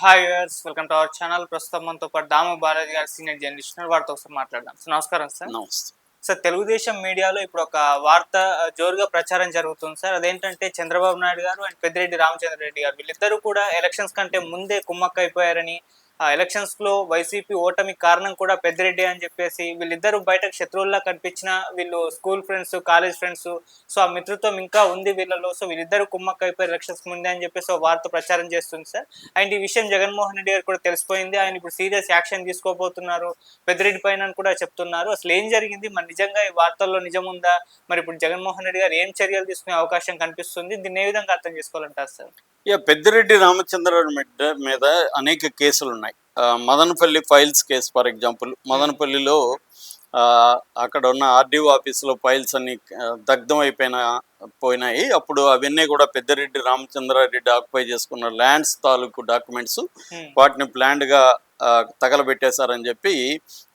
Hi welcome to our channel ప్రస్తుతం మనతో పాటు దాము బాలాజీ గారు సీనియర్ జర్నలిస్ట్. వారితో ఒకసారి మాట్లాడదాం. సార్ నమస్కారం సార్. నమస్తే. సార్ తెలుగుదేశం మీడియాలో ఇప్పుడు ఒక వార్త జోరుగా ప్రచారం జరుగుతుంది సార్. అదేంటంటే చంద్రబాబు నాయుడు గారు అండ్ పెద్దిరెడ్డి రామచంద్ర రెడ్డి గారు వీళ్ళిద్దరూ కూడా ఎలక్షన్స్ కంటే ముందే కుమ్మక్క ఆ ఎలక్షన్స్లో వైసీపీ ఓటమి కారణం కూడా పెద్దిరెడ్డి అని చెప్పేసి వీళ్ళిద్దరూ బయటకు శత్రువుల్లా కనిపించిన వీళ్ళు school friends college friends so ఆ మిత్రత్వం ఇంకా ఉంది వీళ్ళలో. సో వీళ్ళిద్దరూ కుమ్మక్క అయిపోయారు ఎలక్షన్స్ ముందే అని చెప్పేసి వార్త ప్రచారం చేస్తుంది సార్. అండ్ ఈ విషయం జగన్మోహన్ రెడ్డి గారు కూడా తెలిసిపోయింది. ఆయన ఇప్పుడు సీరియస్ యాక్షన్ తీసుకోబోతున్నారు. పెద్దిరెడ్డి పైన అని కూడా చెప్తున్నారు. అసలు ఏం జరిగింది? మరి నిజంగా ఈ వార్తల్లో నిజం ఉందా? మరి ఇప్పుడు జగన్మోహన్ రెడ్డి గారు ఏం చర్యలు తీసుకునే అవకాశం కనిపిస్తుంది? దీన్ని ఏ విధంగా అర్థం చేసుకోవాలంటారు సార్? ఇక పెద్దిరెడ్డి రామచంద్రరావు మీద మీద అనేక కేసులు ఉన్నాయి Madanapalle files case for example మదనపల్లిలో అక్కడ ఉన్న ఆర్డీఓ ఆఫీసులో ఫైల్స్ అన్ని దగ్ధం అయిపోయిన పోయినాయి. అప్పుడు అవన్నీ కూడా పెద్దిరెడ్డి రామచంద్రారెడ్డి ఆక్యుపై చేసుకున్న ల్యాండ్స్ తాలూకు డాక్యుమెంట్స్. వాటిని ప్లాండ్గా తగలబెట్టేశారని చెప్పి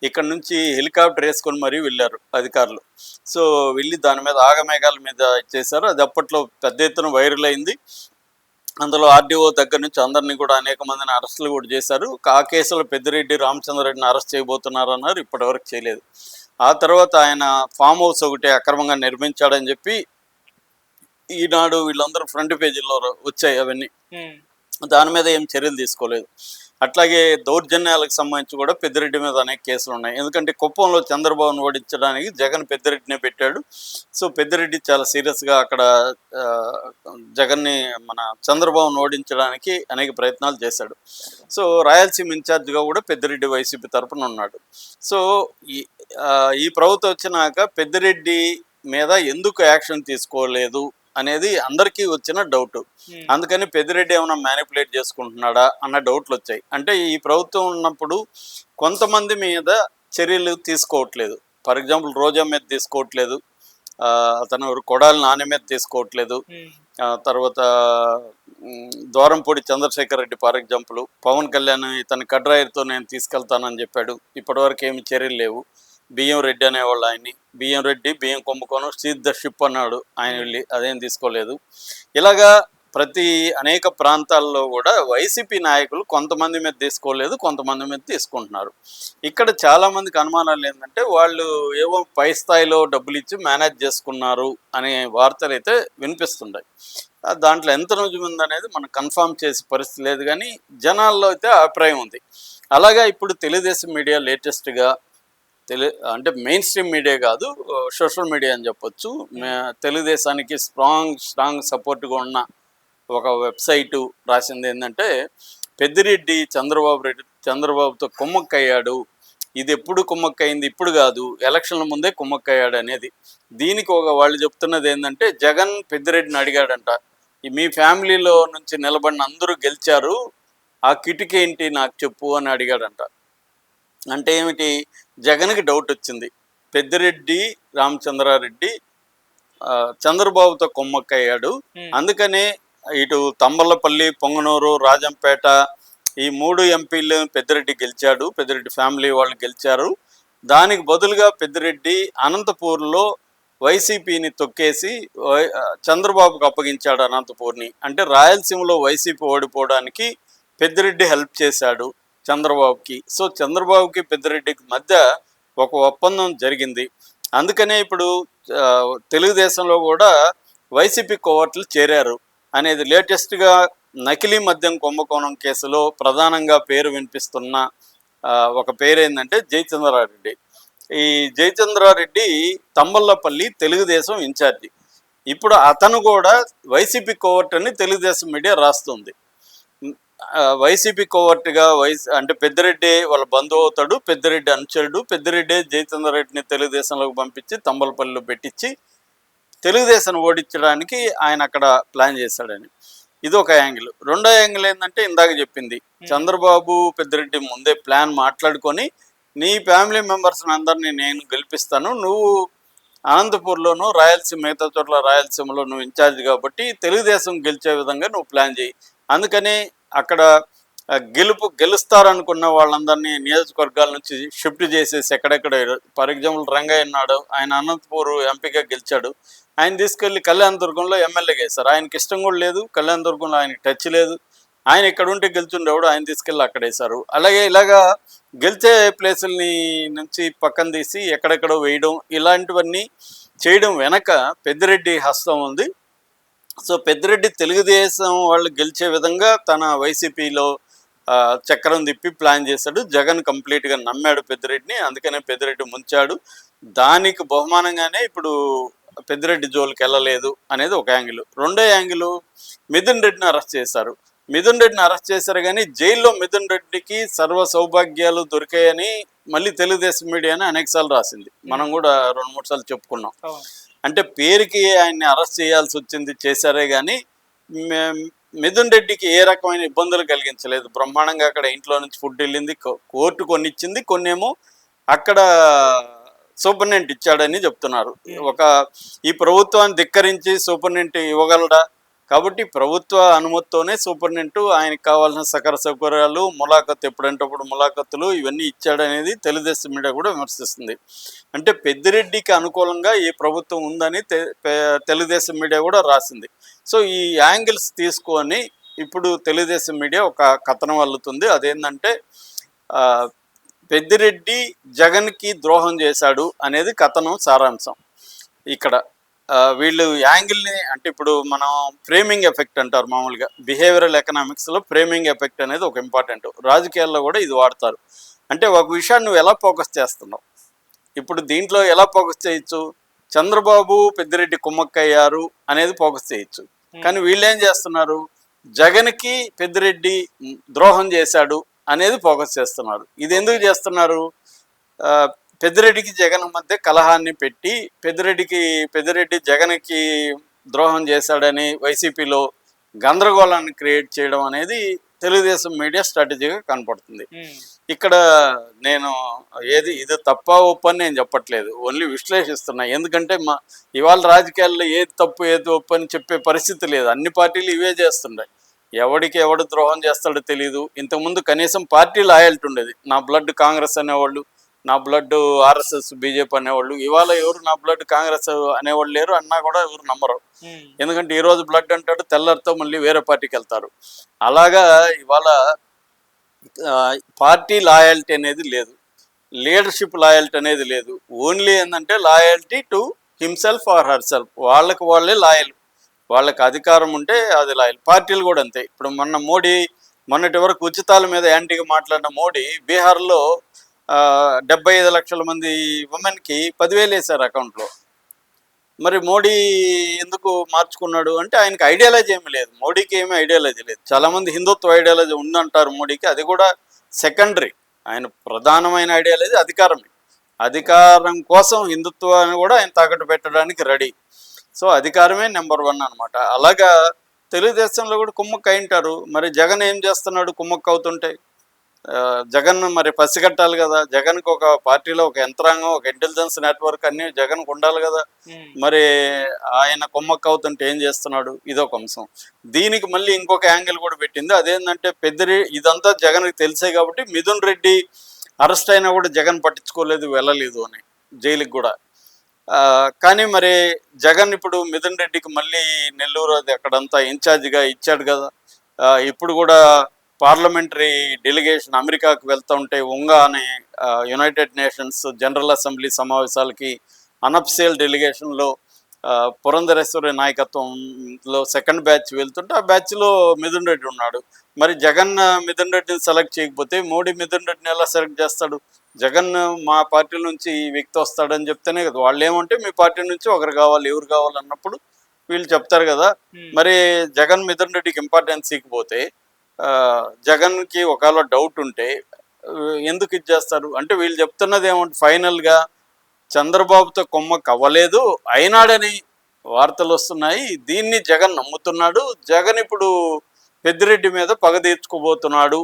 ఇక్కడ నుంచి హెలికాప్టర్ వేసుకొని మరీ వెళ్ళారు అధికారులు. సో వెళ్ళి దాని మీద ఆగమేఘాల మీద చేశారు. అది అప్పట్లో పెద్ద ఎత్తున వైరల్ అయింది. అందులో ఆర్డీఓ దగ్గర నుంచి అందరినీ కూడా అనేక మందిని అరెస్టులు కూడా చేశారు. ఆ కేసులో పెద్దిరెడ్డి రామచంద్రరెడ్డిని అరెస్ట్ చేయబోతున్నారు అన్నారు ఇప్పటివరకు చేయలేదు. ఆ తర్వాత ఆయన ఫామ్ హౌస్ ఒకటి అక్రమంగా నిర్మించాడని చెప్పి ఈనాడు వీళ్ళందరూ ఫ్రంట్ పేజీలో వచ్చాయి అవన్నీ. దాని మీద ఏం చర్యలు తీసుకోలేదు. అట్లాగే దౌర్జన్యాలకు సంబంధించి కూడా పెద్దిరెడ్డి మీద అనేక కేసులు ఉన్నాయి. ఎందుకంటే కుప్పంలో చంద్రబాబును ఓడించడానికి జగన్ పెద్దిరెడ్డినే పెట్టాడు. సో పెద్దిరెడ్డి చాలా సీరియస్గా అక్కడ జగన్ని మన చంద్రబాబును ఓడించడానికి అనేక ప్రయత్నాలు చేశాడు. సో రాయలసీమ ఇన్ఛార్జ్గా కూడా పెద్దిరెడ్డి వైసీపీ తరపున ఉన్నాడు. సో ఈ ఈ ప్రభుత్వం వచ్చినాక పెద్దిరెడ్డి మీద ఎందుకు యాక్షన్ తీసుకోలేదు? అనేది అందరికీ వచ్చిన డౌట్. అందుకని పెద్దిరెడ్డి ఏమైనా మ్యానిపులేట్ చేసుకుంటున్నాడా అన్న డౌట్లు వచ్చాయి. అంటే ఈ ప్రభుత్వం ఉన్నప్పుడు కొంతమంది మీద చర్యలు తీసుకోవట్లేదు. ఫర్ ఎగ్జాంపుల్ రోజా మీద తీసుకోవట్లేదు. ఆ, అతను కొడాలి నాని మీద తీసుకోవట్లేదు. తర్వాత ద్వారంపూడి చంద్రశేఖర్ రెడ్డి ఫర్ ఎగ్జాంపుల్ పవన్ కళ్యాణ్ ఇతని కడ్రాయర్తో నేను తీసుకెళ్తానని చెప్పాడు. ఇప్పటివరకు ఏమి చర్యలు లేవు. బియ్యం రెడ్డి అనేవాళ్ళు ఆయన్ని. బియ్యం రెడ్డి బియ్యం కుంభకోణం సీజ్ ద షిప్ అన్నాడు ఆయన వెళ్ళి. అదేం తీసుకోలేదు. ఇలాగా ప్రతి అనేక ప్రాంతాల్లో కూడా వైసీపీ నాయకులు కొంతమంది మీద తీసుకోలేదు కొంతమంది మీద తీసుకుంటున్నారు. ఇక్కడ చాలామందికి అనుమానాలు ఏంటంటే వాళ్ళు ఏవో పై స్థాయిలో డబ్బులు ఇచ్చి మేనేజ్ చేసుకున్నారు అనే వార్తలు అయితే వినిపిస్తున్నాయి దాంట్లో ఎంత నిజం ఉందనేది మనం కన్ఫర్మ్ చేసే పరిస్థితి లేదు కానీ జనాల్లో అయితే అభిప్రాయం ఉంది. అలాగా ఇప్పుడు తెలుగుదేశం మీడియా లేటెస్ట్గా తెలు అంటే మెయిన్ స్ట్రీమ్ మీడియా కాదు సోషల్ మీడియా అని చెప్పొచ్చు. తెలుగుదేశానికి స్ట్రాంగ్ స్ట్రాంగ్ సపోర్ట్గా ఉన్న ఒక వెబ్సైటు రాసింది ఏంటంటే పెద్దిరెడ్డి చంద్రబాబు రెడ్డి చంద్రబాబుతో కుమ్మక్కయ్యాడు. ఇది ఎప్పుడు కుమ్మక్కయింది? ఇప్పుడు కాదు. ఎలక్షన్ల ముందే కుమ్మక్కయ్యాడు అనేది. దీనికి ఒక వాళ్ళు చెప్తున్నది ఏంటంటే జగన్ పెద్దిరెడ్డిని అడిగాడంట. మీ ఫ్యామిలీలో నుంచి నిలబడిన అందరూ గెలిచారు. ఆ కిటికీ ఏంటి నాకు చెప్పు అని అడిగాడంట. అంటే ఏమిటి? జగన్కి డౌట్ వచ్చింది. పెద్దిరెడ్డి రామచంద్రారెడ్డి చంద్రబాబుతో కొమ్మక్కయ్యాడు. అందుకనే ఇటు తంబలపల్లి పొంగనూరు రాజంపేట ఈ మూడు ఎంపీలు పెద్దిరెడ్డి గెలిచాడు. పెద్దిరెడ్డి ఫ్యామిలీ వాళ్ళు గెలిచారు. దానికి బదులుగా పెద్దిరెడ్డి అనంతపూర్లో వైసీపీని తొక్కేసి చంద్రబాబుకు అప్పగించాడు అనంతపూర్ని. అంటే రాయలసీమలో వైసీపీ ఓడిపోవడానికి పెద్దిరెడ్డి హెల్ప్ చేశాడు. చంద్రబాబుకి. సో చంద్రబాబుకి పెద్దిరెడ్డికి మధ్య ఒక ఒప్పందం జరిగింది. అందుకనే ఇప్పుడు తెలుగుదేశంలో కూడా వైసీపీ కోవర్ట్లు చేరారు. అనేది లేటెస్ట్గా నకిలీ మద్యం కుంభకోణం కేసులో ప్రధానంగా పేరు వినిపిస్తున్న ఒక పేరు ఏంటంటే జయచంద్రారెడ్డి. ఈ జయచంద్రారెడ్డి తంబల్లపల్లి తెలుగుదేశం ఇన్ఛార్జి. ఇప్పుడు అతను కూడా వైసీపీ కోవర్ట్ అని తెలుగుదేశం మీడియా రాస్తుంది. వైసీపీ కోవర్ట్గా వైస్ అంటే పెద్దిరెడ్డి వాళ్ళ బంధువు అవుతాడు పెద్దిరెడ్డి అనుచరుడు పెద్దిరెడ్డి జయచంద్రరెడ్డిని తెలుగుదేశంలోకి పంపించి తంబలపల్లిలో పెట్టించి తెలుగుదేశం ఓడించడానికి ఆయన అక్కడ ప్లాన్ చేశాడని. ఇది ఒక యాంగిల్. రెండో యాంగిల్ ఏంటంటే ఇందాక చెప్పింది. చంద్రబాబు పెద్దిరెడ్డి ముందే ప్లాన్ మాట్లాడుకొని నీ ఫ్యామిలీ మెంబర్స్ అందరినీ నేను గెలిపిస్తాను. నువ్వు అనంతపూర్లోను రాయలసీమ మిగతా చోట్ల రాయలసీమలో నువ్వు ఇన్ఛార్జ్ కాబట్టి తెలుగుదేశం గెలిచే విధంగా నువ్వు ప్లాన్ చేయి. అందుకని అక్కడ గెలుపు గెలుస్తారనుకున్న వాళ్ళందరినీ నియోజకవర్గాల నుంచి షిఫ్ట్ చేసేసి ఎక్కడెక్కడ ఫర్ ఎగ్జాంపుల్ రంగయ్య ఉన్నాడు ఆయన అనంతపూర్ ఎంపీగా గెలిచాడు. ఆయన తీసుకెళ్ళి కళ్యాణ దుర్గంలో ఎమ్మెల్యేగా వేశారు ఆయనకి ఇష్టం కూడా లేదు కళ్యాణ దుర్గంలో ఆయనకి టచ్ లేదు. ఆయన ఇక్కడ ఉంటే గెలుచుండేవాడు ఆయన తీసుకెళ్ళి అక్కడ వేశారు. అలాగే ఇలాగా గెలిచే ప్లేసుల్ని నుంచి పక్కన తీసి ఎక్కడెక్కడో వేయడం ఇలాంటివన్నీ చేయడం వెనక పెద్దిరెడ్డి హస్తం ఉంది. సో పెద్దిరెడ్డి తెలుగుదేశం వాళ్ళు గెలిచే విధంగా తన వైసీపీలో చక్రం తిప్పి ప్లాన్ చేశాడు. జగన్ కంప్లీట్గా నమ్మాడు పెద్దిరెడ్డిని. అందుకనే పెద్దిరెడ్డి ముంచాడు. దానికి బహుమానంగానే ఇప్పుడు పెద్దిరెడ్డి జోలికి వెళ్ళలేదు అనేది ఒక యాంగిల్. రెండో యాంగిల్ మిథున్ రెడ్డిని అరెస్ట్ చేశారు. మిథున్ రెడ్డిని అరెస్ట్ చేశారు కానీ జైల్లో మిథున్ రెడ్డికి సర్వ సౌభాగ్యాలు దొరికాయని మళ్ళీ తెలుగుదేశం మీడియానే అనేకసార్లు రాసింది. మనం కూడా రెండు మూడు సార్లు చెప్పుకున్నాం. అంటే పేరుకి ఆయన్ని అరెస్ట్ చేయాల్సి వచ్చింది చేశారే కానీ మే- మిథున్ రెడ్డికి ఏ రకమైన ఇబ్బందులు కలిగించలేదు. బ్రహ్మాండంగా అక్కడ ఇంట్లో నుంచి ఫుడ్ వెళ్ళింది కోర్టు కొన్ని ఇచ్చింది కొన్నేమో అక్కడ సూపరింటెండెంట్ ఇచ్చాడని చెప్తున్నారు. ఒక ఈ ప్రభుత్వాన్ని ధిక్కరించి సూపరింటెండెంట్ ఇవ్వగలడా? కాబట్టి ప్రభుత్వ అనుమతితోనే సూపరింటెండెంట్ ఆయనకు కావాల్సిన సకల సౌకర్యాలు ములాఖత్ ఎప్పుడంటప్పుడు ములాఖత్తులు ఇవన్నీ ఇచ్చాడనేది తెలుగుదేశం మీడియా కూడా విమర్శిస్తుంది. అంటే పెద్దిరెడ్డికి అనుకూలంగా ఈ ప్రభుత్వం ఉందని తె- పె- తెలుగుదేశం మీడియా కూడా రాసింది. సో ఈ యాంగిల్స్ తీసుకొని ఇప్పుడు తెలుగుదేశం మీడియా ఒక కథనం అల్లుతుంది. అదేంటంటే పెద్దిరెడ్డి జగన్కి ద్రోహం చేశాడు అనేది కథనం సారాంశం. ఇక్కడ వీళ్ళు యాంగిల్ని అంటే ఇప్పుడు మనం ఫ్రేమింగ్ ఎఫెక్ట్ అంటారు మామూలుగా. బిహేవియరల్ ఎకనామిక్స్లో ఫ్రేమింగ్ ఎఫెక్ట్ అనేది ఒక ఇంపార్టెంట్. రాజకీయాల్లో కూడా ఇది వాడతారు. అంటే ఒక విషయాన్ని నువ్వు ఎలా ఫోకస్ చేస్తున్నావు? ఇప్పుడు దీంట్లో ఎలా ఫోకస్ చేయొచ్చు? చంద్రబాబు పెద్దిరెడ్డి కుమ్మక్కయ్యారు అనేది ఫోకస్ చేయొచ్చు. కానీ వీళ్ళు ఏం చేస్తున్నారు? జగన్కి పెద్దిరెడ్డి ద్రోహం చేశాడు అనేది ఫోకస్ చేస్తున్నారు. ఇది ఎందుకు చేస్తున్నారు? పెద్దిరెడ్డికి జగన్ మధ్య కలహాన్ని పెట్టి పెద్దిరెడ్డికి పెద్దిరెడ్డి జగన్కి ద్రోహం చేశాడని వైసీపీలో గందరగోళాన్ని క్రియేట్ చేయడం అనేది తెలుగుదేశం మీడియా స్ట్రాటజీగా కనపడుతుంది. ఇక్కడ నేను ఏది ఇది తప్ప ఒప్పు అని నేను చెప్పట్లేదు. ఓన్లీ విశ్లేషిస్తున్నా. ఎందుకంటే మా ఇవాళ రాజకీయాల్లో ఏది తప్పు ఏది ఒప్పు అని చెప్పే పరిస్థితి లేదు. అన్ని పార్టీలు ఇవే చేస్తుండే. ఎవడికి ఎవడు ద్రోహం చేస్తాడో తెలియదు ఇంతకుముందు కనీసం పార్టీ లాయల్టీ ఉండేది. నా బ్లడ్ కాంగ్రెస్ అనేవాళ్ళు నా బ్లడ్ ఆర్ఎస్ఎస్ బీజేపీ అనేవాళ్ళు. ఇవాళ ఎవరు నా బ్లడ్ కాంగ్రెస్ అనేవాళ్ళు లేరు అన్నా కూడా ఎవరు నమ్మరు. ఎందుకంటే ఈ రోజు బ్లడ్ అంటాడు తెల్లరితో మళ్ళీ వేరే పార్టీకి వెళ్తారు. అలాగా ఇవాళ పార్టీ లాయల్టీ అనేది లేదు. లీడర్షిప్ లాయల్టీ అనేది లేదు. ఓన్లీ ఏంటంటే loyalty to himself or herself వాళ్ళకి వాళ్ళే లాయల్ వాళ్ళకి అధికారం ఉంటే అది లాయల్ పార్టీలు కూడా అంతే. ఇప్పుడు మొన్న మోడీ మొన్నటి వరకు ఉచితాల మీద యాంటీగా మాట్లాడిన మోడీ బీహార్లో డెబ్బై ఐదు లక్షల మంది ఉమెన్కి పదివేలు వేశారు అకౌంట్లో మరి మోడీ ఎందుకు మార్చుకున్నాడు అంటే ఆయనకి ఐడియాలజీ ఏమీ లేదు. మోడీకి ఏమీ ఐడియాలజీ లేదు. చాలామంది హిందుత్వ ఐడియాలజీ ఉందంటారు మోడీకి. అది కూడా సెకండరీ ఆయన ప్రధానమైన ఐడియాలజీ అధికారమే. అధికారం కోసం హిందుత్వాన్ని కూడా ఆయన తాకట్టు పెట్టడానికి రెడీ సో అధికారమే నెంబర్ వన్ అనమాట అలాగా తెలుగుదేశంలో కూడా కుమ్మక్క అయింటారు మరి జగన్ ఏం చేస్తున్నాడు? కుమ్మక్క అవుతుంటే జగన్ మరి పసిగట్టాలి కదా. జగన్కి ఒక పార్టీలో ఒక యంత్రాంగం ఒక ఇంటెలిజెన్స్ నెట్వర్క్ అన్ని జగన్కి ఉండాలి కదా. మరి ఆయన కొమ్మక్క అవుతుంటే ఏం చేస్తున్నాడు? ఇదొక అంశం. దీనికి మళ్ళీ ఇంకొక యాంగిల్ కూడా పెట్టింది. అదేంటంటే పెద్దరి ఇదంతా జగన్కి తెలిసే కాబట్టి మిథున్ రెడ్డి అరెస్ట్ అయినా కూడా జగన్ పట్టించుకోలేదు వెళ్ళలేదు అని జైలుకి కూడా. కానీ మరి జగన్ ఇప్పుడు మిథున్ రెడ్డికి మళ్ళీ నెల్లూరు అది అక్కడంతా ఇన్ఛార్జిగా ఇచ్చాడు కదా. ఇప్పుడు కూడా పార్లమెంటరీ డెలిగేషన్ అమెరికాకు వెళ్తూ ఉంటే ఉంగా అనే యునైటెడ్ నేషన్స్ జనరల్ అసెంబ్లీ సమావేశాలకి అనఫిషియల్ డెలిగేషన్లో పురంధరేశ్వరి నాయకత్వంలో సెకండ్ బ్యాచ్ వెళ్తుంటే ఆ బ్యాచ్లో మిథున్ రెడ్డి ఉన్నాడు. మరి జగన్ మిథున్ రెడ్డిని సెలెక్ట్ చేయకపోతే మోడీ మిథున్ రెడ్డిని ఎలా సెలెక్ట్ చేస్తాడు? జగన్ మా పార్టీ నుంచి ఈ వ్యక్తి వస్తాడని చెప్తేనే కదా. వాళ్ళు ఏమంటే మీ పార్టీ నుంచి ఒకరు కావాలి ఎవరు కావాలి అన్నప్పుడు వీళ్ళు చెప్తారు కదా. మరి జగన్ మిథున్ రెడ్డికి ఇంపార్టెన్స్ ఇకపోతే జగన్కి ఒకవేళ డౌట్ ఉంటే ఎందుకు ఇది చేస్తారు? అంటే వీళ్ళు చెప్తున్నది ఏమంటే ఫైనల్గా చంద్రబాబుతో కొమ్మ కవ్వలేదు. అయినాడని వార్తలు వస్తున్నాయి. దీన్ని జగన్ నమ్ముతున్నాడు. జగన్ ఇప్పుడు పెద్దిరెడ్డి మీద పగ తీర్చుకోబోతున్నాడు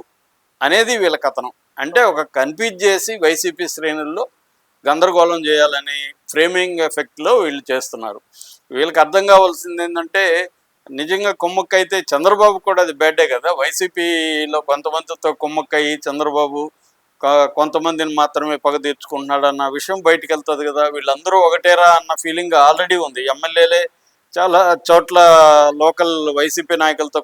అనేది వీళ్ళ కథనం. అంటే ఒక కన్ఫ్యూజ్ చేసి వైసీపీ శ్రేణుల్లో గందరగోళం చేయాలని ఫ్రేమింగ్ ఎఫెక్ట్లో వీళ్ళు చేస్తున్నారు. వీళ్ళకి అర్థం కావాల్సింది ఏంటంటే నిజంగా కుమ్మక్కైతే చంద్రబాబు కూడా అది బ్యాడే కదా. వైసీపీలో కొంతమందితో కుమ్మక్కయ్యి చంద్రబాబు కొంతమందిని మాత్రమే పగ తీర్చుకుంటున్నాడు అన్న విషయం బయటకు వెళ్తుంది కదా. వీళ్ళందరూ ఒకటేరా అన్న ఫీలింగ్ ఆల్రెడీ ఉంది. ఎమ్మెల్యేలే చాలా చోట్ల లోకల్ వైసీపీ నాయకులతో